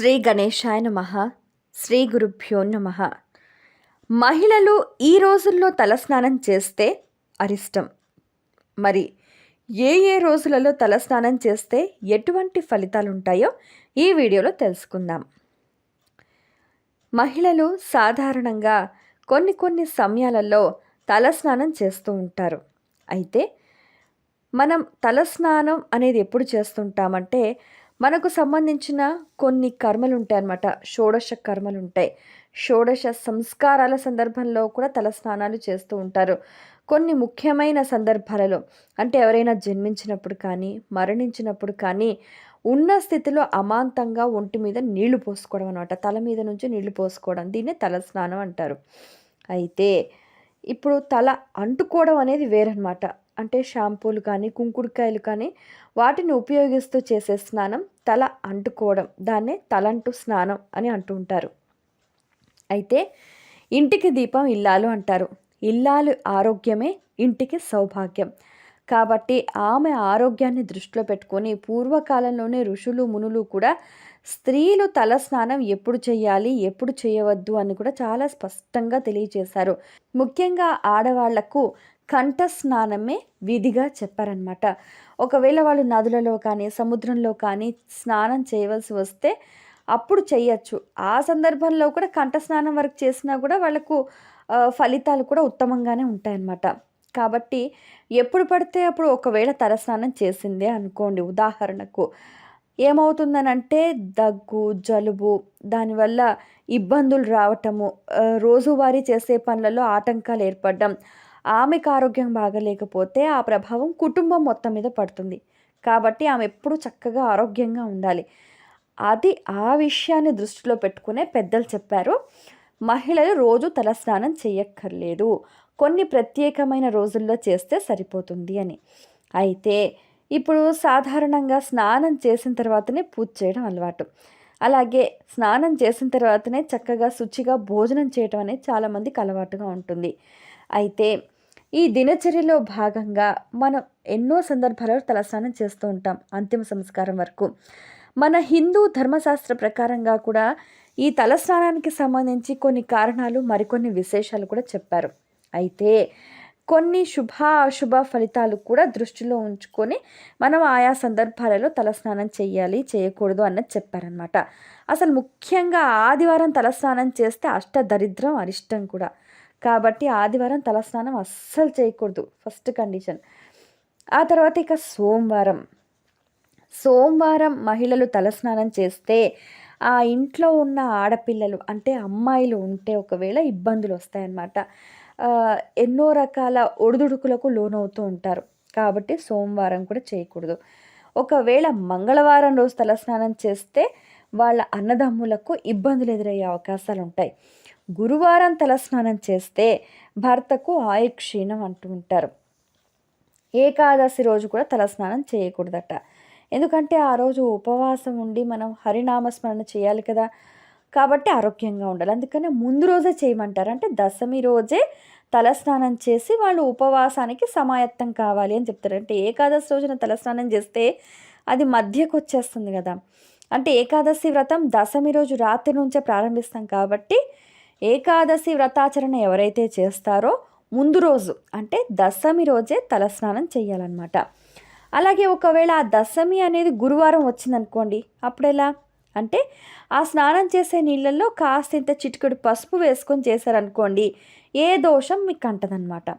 శ్రీ గణేశాయ నమ శ్రీ గురుభ్యో నమ. మహిళలు ఈ రోజుల్లో తలస్నానం చేస్తే అరిష్టం. మరి ఏ ఏ రోజులలో తలస్నానం చేస్తే ఎటువంటి ఫలితాలు ఉంటాయో ఈ వీడియోలో తెలుసుకుందాం. మహిళలు సాధారణంగా కొన్ని కొన్ని సమయాలలో తలస్నానం చేస్తూ ఉంటారు. అయితే మనం తలస్నానం అనేది ఎప్పుడు చేస్తుంటామంటే మనకు సంబంధించిన కొన్ని కర్మలు ఉంటాయి అన్నమాట షోడశ కర్మలు ఉంటాయి షోడశ సంస్కారాల సందర్భంలో కూడా తలస్నానాలు చేస్తూ ఉంటారు. కొన్ని ముఖ్యమైన సందర్భాలలో అంటే ఎవరైనా జన్మించినప్పుడు కానీ మరణించినప్పుడు కానీ ఉన్న స్థితిలో అమాంతంగా ఒంటి మీద నీళ్ళు పోసుకోవడం అనమాట తల మీద నుంచి నీళ్ళు పోసుకోవడం. దీన్నే తలస్నానం అంటారు. అయితే ఇప్పుడు తల అంటుకోవడం అనేది వేరనమాట అంటే షాంపూలు కానీ కుంకుడుకాయలు కానీ వాటిని ఉపయోగిస్తూ చేసే స్నానం తల అంటుకోవడం. దాన్నే తలంటు స్నానం అని అంటూ ఉంటారు. అయితే ఇంటికి దీపం ఇల్లాలు అంటారు. ఇల్లాలు ఆరోగ్యమే ఇంటికి సౌభాగ్యం. కాబట్టి ఆమె ఆరోగ్యాన్ని దృష్టిలో పెట్టుకొని పూర్వకాలంలోనే ఋషులు మునులు కూడా స్త్రీలు తల స్నానం ఎప్పుడు చేయాలి ఎప్పుడు చేయవద్దు అని కూడా చాలా స్పష్టంగా తెలియజేశారు. ముఖ్యంగా ఆడవాళ్ళకు కంఠ స్నానమే విధిగా చెప్పారనమాట ఒకవేళ వాళ్ళు నదులలో కానీ సముద్రంలో కానీ స్నానం చేయవలసి వస్తే అప్పుడు చేయొచ్చు ఆ సందర్భంలో కూడా కంఠ స్నానం వరకు చేసినా కూడా వాళ్ళకు ఫలితాలు కూడా ఉత్తమంగానే ఉంటాయన్నమాట. కాబట్టి ఎప్పుడు పడితే అప్పుడు ఒకవేళ తలస్నానం చేసిందే అనుకోండి ఉదాహరణకు. ఏమవుతుందనంటే దగ్గు జలుబు దానివల్ల ఇబ్బందులు రావటము రోజువారీ చేసే పనులలో ఆటంకాలు ఏర్పడడం ఆమెకు ఆరోగ్యం బాగలేకపోతే ఆ ప్రభావం కుటుంబం మొత్తం మీద పడుతుంది. కాబట్టి ఆమె ఎప్పుడు చక్కగా ఆరోగ్యంగా ఉండాలి. అది ఆ విషయాన్ని దృష్టిలో పెట్టుకునే పెద్దలు చెప్పారు. మహిళలు రోజు తలస్నానం చేయక్కర్లేదు. కొన్ని ప్రత్యేకమైన రోజుల్లో చేస్తే సరిపోతుంది అని. అయితే ఇప్పుడు సాధారణంగా స్నానం చేసిన తర్వాతనే పూజ చేయడం అలవాటు. అలాగే స్నానం చేసిన తర్వాతనే చక్కగా శుచిగా భోజనం చేయటం అనేది చాలామందికి అలవాటుగా ఉంటుంది. అయితే ఈ దినచర్యలో భాగంగా మనం ఎన్నో సందర్భాలలో తలస్నానం చేస్తూ ఉంటాం అంతిమ సంస్కారం వరకు. మన హిందూ ధర్మశాస్త్ర ప్రకారంగా కూడా ఈ తలస్నానానికి సంబంధించి కొన్ని కారణాలు మరికొన్ని విశేషాలు కూడా చెప్పారు. అయితే కొన్ని శుభ అశుభ ఫలితాలు కూడా దృష్టిలో ఉంచుకొని మనం ఆయా సందర్భాలలో తలస్నానం చేయాలి చేయకూడదు అన్నది చెప్పారనమాట అసలు ముఖ్యంగా ఆదివారం తలస్నానం చేస్తే అష్ట దరిద్రం అరిష్టం కూడా. కాబట్టి ఆదివారం తలస్నానం అస్సలు చేయకూడదు. First condition. ఆ తర్వాత ఇక సోమవారం. సోమవారం మహిళలు తలస్నానం చేస్తే ఆ ఇంట్లో ఉన్న ఆడపిల్లలు అంటే అమ్మాయిలు ఉంటే ఒకవేళ ఇబ్బందులు వస్తాయన్నమాట. ఎన్నో రకాల ఒడిదుడుకులకు లోనవుతూ ఉంటారు. కాబట్టి సోమవారం కూడా చేయకూడదు. ఒకవేళ మంగళవారం రోజు తలస్నానం చేస్తే వాళ్ళ అన్నదమ్ములకు ఇబ్బందులు ఎదురయ్యే అవకాశాలు ఉంటాయి గురువారం తలస్నానం చేస్తే భర్తకు ఆయుక్షీణం అంటూ ఉంటారు. ఏకాదశి రోజు కూడా తలస్నానం చేయకూడదట. ఎందుకంటే ఆ రోజు ఉపవాసం ఉండి మనం హరినామస్మరణ చేయాలి కదా. కాబట్టి ఆరోగ్యంగా ఉండాలి. అందుకనే ముందు రోజే చేయమంటారు. అంటే దశమి రోజే తలస్నానం చేసి వాళ్ళు ఉపవాసానికి సమాయత్తం కావాలి అని చెప్తారు. అంటే ఏకాదశి రోజున తలస్నానం చేస్తే అది మధ్యకు వచ్చేస్తుంది కదా. అంటే ఏకాదశి వ్రతం దశమి రోజు రాత్రి నుంచే ప్రారంభిస్తాం కాబట్టి ఏకాదశి వ్రతాచరణ ఎవరైతే చేస్తారో ముందు రోజు అంటే దశమి రోజే తలస్నానం చేయాలన్నమాట. అలాగే ఒకవేళ ఆ దశమి అనేది గురువారం వచ్చిందనుకోండి అప్పుడెలా? అంటే ఆ స్నానం చేసే నీళ్ళల్లో కాస్తంత చిటికెడు పసుపు వేసుకొని చేశారనుకోండి ఏ దోషం మీకు అంటదనమాట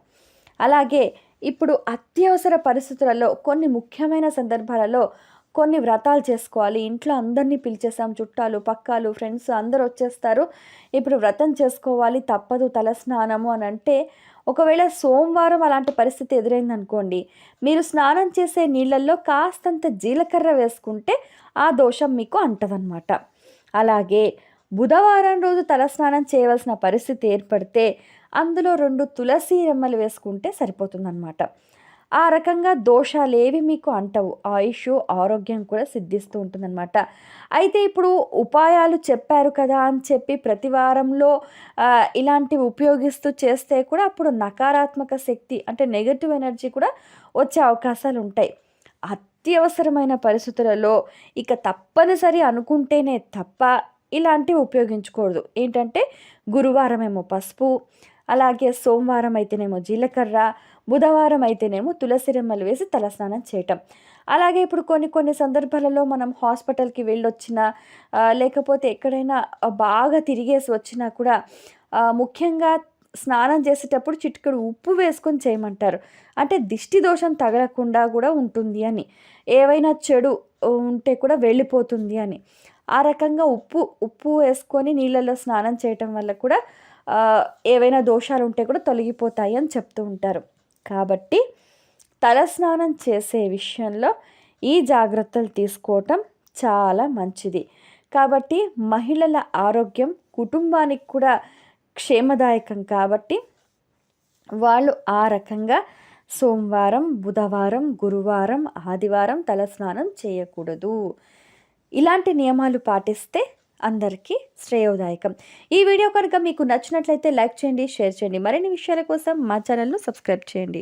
అలాగే ఇప్పుడు అత్యవసర పరిస్థితులలో కొన్ని ముఖ్యమైన సందర్భాలలో కొన్ని వ్రతాలు చేసుకోవాలి. ఇంట్లో అందరినీ పిలిచేసాం. చుట్టాలు పక్కాలు ఫ్రెండ్స్ అందరు వచ్చేస్తారు. ఇప్పుడు వ్రతం చేసుకోవాలి. తప్పదు తలస్నానము అని అంటే ఒకవేళ సోమవారం అలాంటి పరిస్థితి ఎదురైంది అనుకోండి మీరు స్నానం చేసే నీళ్ళల్లో కాస్తంత జీలకర్ర వేసుకుంటే ఆ దోషం మీకు అంటదన్నమాట. అలాగే బుధవారం రోజు తలస్నానం చేయవలసిన పరిస్థితి ఏర్పడితే అందులో రెండు తులసి రెమ్మలు వేసుకుంటే సరిపోతుందన్నమాట. ఆ రకంగా దోషాలు ఏవి మీకు అంటవు. ఆయుష్ ఆరోగ్యం కూడా సిద్ధిస్తూ ఉంటుందన్నమాట. అయితే ఇప్పుడు ఉపాయాలు చెప్పారు కదా అని చెప్పి ప్రతి వారంలో ఇలాంటివి ఉపయోగిస్తూ చేస్తే కూడా అప్పుడు నకారాత్మక శక్తి అంటే నెగటివ్ ఎనర్జీ కూడా వచ్చే అవకాశాలు ఉంటాయి. అత్యవసరమైన పరిస్థితులలో ఇక తప్పనిసరి అనుకుంటేనే తప్ప ఇలాంటివి ఉపయోగించకూడదు. ఏంటంటే గురువారం ఏమో పసుపు అలాగే సోమవారం అయితేనేమో జీలకర్ర బుధవారం అయితేనేమో తులసి రెమ్మలు వేసి తలస్నానం చేయటం. అలాగే ఇప్పుడు కొన్ని కొన్ని సందర్భాలలో మనం హాస్పిటల్కి వెళ్ళొచ్చినా లేకపోతే ఎక్కడైనా బాగా తిరిగేసి వచ్చినా కూడా ముఖ్యంగా స్నానం చేసేటప్పుడు చిటికెడు ఉప్పు వేసుకొని చేయమంటారు. అంటే దిష్టి దోషం తగలకుండా కూడా ఉంటుంది అని. ఏవైనా చెడు ఉంటే కూడా వెళ్ళిపోతుంది అని. ఆ రకంగా ఉప్పు ఉప్పు వేసుకొని నీళ్ళల్లో స్నానం చేయటం వల్ల కూడా ఏవైనా దోషాలు ఉంటే కూడా తొలగిపోతాయి అని చెప్తూ ఉంటారు. కాబట్టి తలస్నానం చేసే విషయంలో ఈ జాగ్రత్తలు తీసుకోవటం చాలా మంచిది. కాబట్టి మహిళల ఆరోగ్యం కుటుంబానికి కూడా క్షేమదాయకం కాబట్టి వాళ్ళు ఆ రకంగా సోమవారం బుధవారం గురువారం ఆదివారం తలస్నానం చేయకూడదు. ఇలాంటి నియమాలు పాటిస్తే అందరికీ శ్రేయోదాయకం. ఈ వీడియో కనుక మీకు నచ్చినట్లయితే లైక్ చేయండి షేర్ చేయండి. మరిన్ని విషయాల కోసం మా ఛానల్ను సబ్స్క్రైబ్ చేయండి.